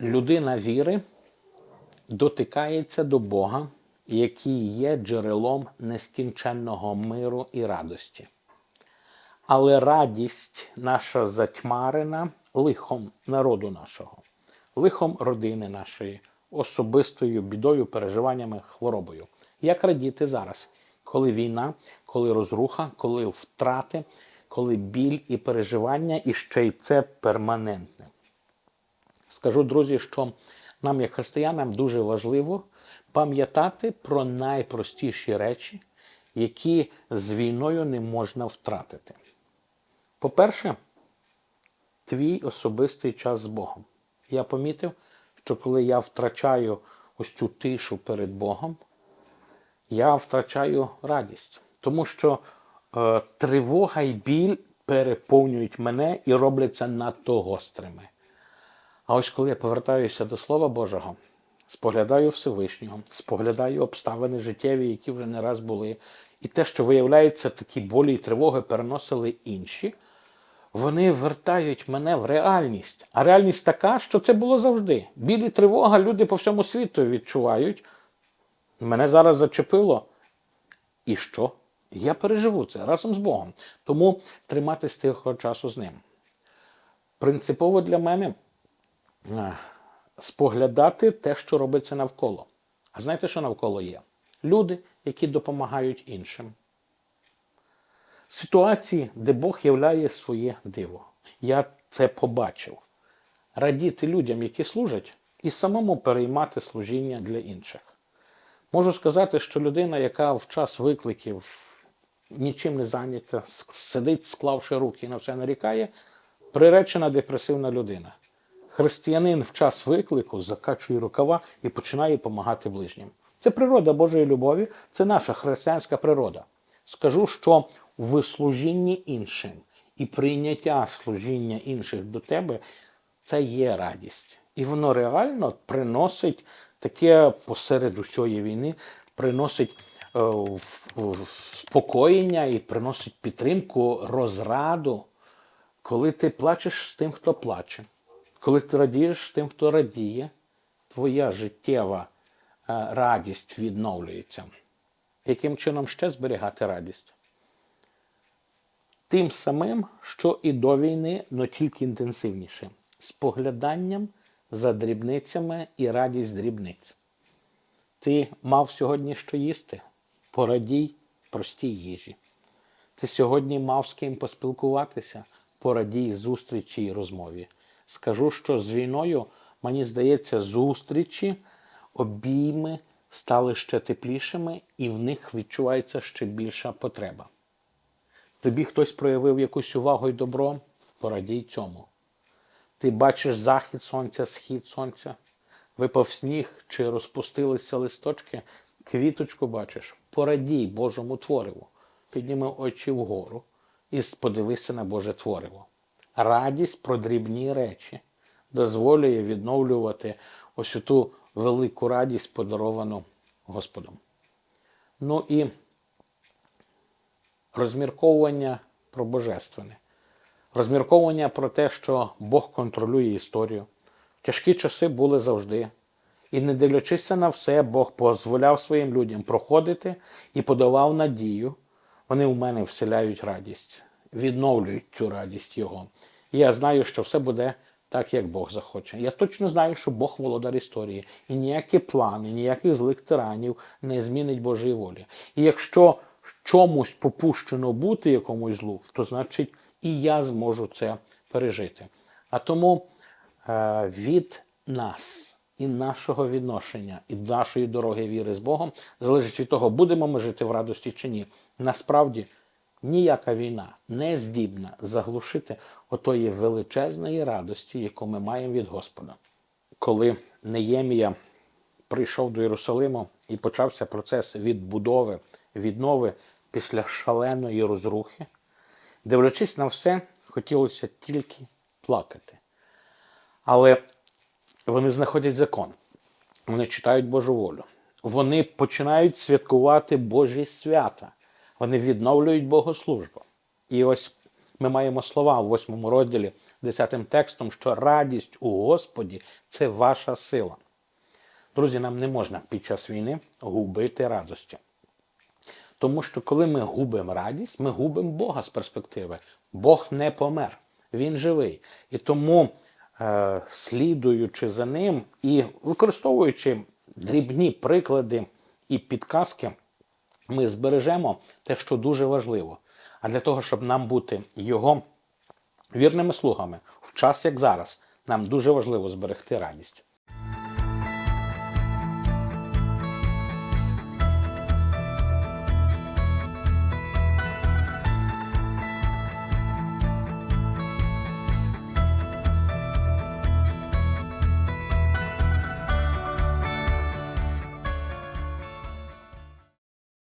людина віри дотикається до Бога, який є джерелом нескінченного миру і радості. Але радість наша затьмарена лихом народу нашого, лихом родини нашої, особистою бідою, переживаннями, хворобою. Як радіти зараз, коли війна, коли розруха, коли втрати, коли біль і переживання, і ще й це перманентне. Скажу, друзі, що нам, як християнам, дуже важливо пам'ятати про найпростіші речі, які з війною не можна втратити. По-перше, твій особистий час з Богом. Я помітив, що коли я втрачаю ось цю тишу перед Богом, я втрачаю радість, тому що е, тривога і біль переповнюють мене і робляться надто гострими. А ось коли я повертаюся до Слова Божого, споглядаю Всевишнього, споглядаю обставини життєві, які вже не раз були, і те, що виявляється, такі болі і тривоги переносили інші, вони вертають мене в реальність. А реальність така, що це було завжди. Білі тривога люди по всьому світу відчувають. Мене зараз зачепило. І що? Я переживу це разом з Богом. Тому триматись тихого часу з ним. Принципово для мене споглядати те, що робиться навколо. А знаєте, що навколо є? Люди, які допомагають іншим. Ситуації, де Бог являє своє диво. Я це побачив. Радіти людям, які служать, і самому переймати служіння для інших. Можу сказати, що людина, яка в час викликів нічим не зайнята, сидить, склавши руки і на все нарікає, приречена депресивна людина. Християнин в час виклику закачує рукава і починає допомагати ближнім. Це природа Божої любові, це наша християнська природа. Скажу, що в служінні іншим і прийняття служіння інших до тебе це є радість. І воно реально приносить таке посеред усієї війни, приносить е, спокоєння і приносить підтримку, розраду, коли ти плачеш з тим, хто плаче, коли ти радієш тим, хто радіє, твоя життєва е, радість відновлюється. Яким чином ще зберігати радість? Тим самим, що і до війни, але тільки інтенсивніше. Спогляданням за дрібницями і радість дрібниць. Ти мав сьогодні що їсти? Порадій простій їжі. Ти сьогодні мав з ким поспілкуватися? Порадій зустрічі і розмові. Скажу, що з війною, мені здається, зустрічі, обійми стали ще теплішими, і в них відчувається ще більша потреба. Тобі хтось проявив якусь увагу і добро, порадій цьому. Ти бачиш захід сонця, схід сонця, випав сніг чи розпустилися листочки, квіточку бачиш, порадій Божому твориву, підніми очі вгору і подивися на Боже твориво. Радість про дрібні речі дозволює відновлювати ось ту велику радість, подаровану Господом. Ну і розмірковування про божественне. Розмірковування про те, що Бог контролює історію. Тяжкі часи були завжди. І не дивлячись на все, Бог дозволяв своїм людям проходити і подавав надію. Вони в мене вселяють радість, відновлюють цю радість Його. І я знаю, що все буде так, як Бог захоче. Я точно знаю, що Бог володар історії. І ніякі плани, ніяких злих тиранів не змінить Божої волі. І якщо чомусь попущено бути якомусь злу, то значить і я зможу це пережити. А тому е, від нас і нашого відношення, і нашої дороги віри з Богом залежить від того, будемо ми жити в радості чи ні. Насправді ніяка війна не здібна заглушити отої величезної радості, яку ми маємо від Господа. Коли Неємія прийшов до Єрусалиму і почався процес відбудови, віднови після шаленої розрухи, дивлячись на все, хотілося тільки плакати. Але вони знаходять закон, вони читають Божу волю, вони починають святкувати Божі свята, вони відновлюють богослужбу. І ось ми маємо слова в восьмому розділі 10 текстом, що радість у Господі це ваша сила. Друзі, нам не можна під час війни губити радості. Тому що коли ми губимо радість, ми губимо Бога з перспективи. Бог не помер, Він живий. І тому, е, слідуючи за ним і використовуючи дрібні приклади і підказки, ми збережемо те, що дуже важливо. А для того, щоб нам бути його вірними слугами в час, як зараз, нам дуже важливо зберегти радість.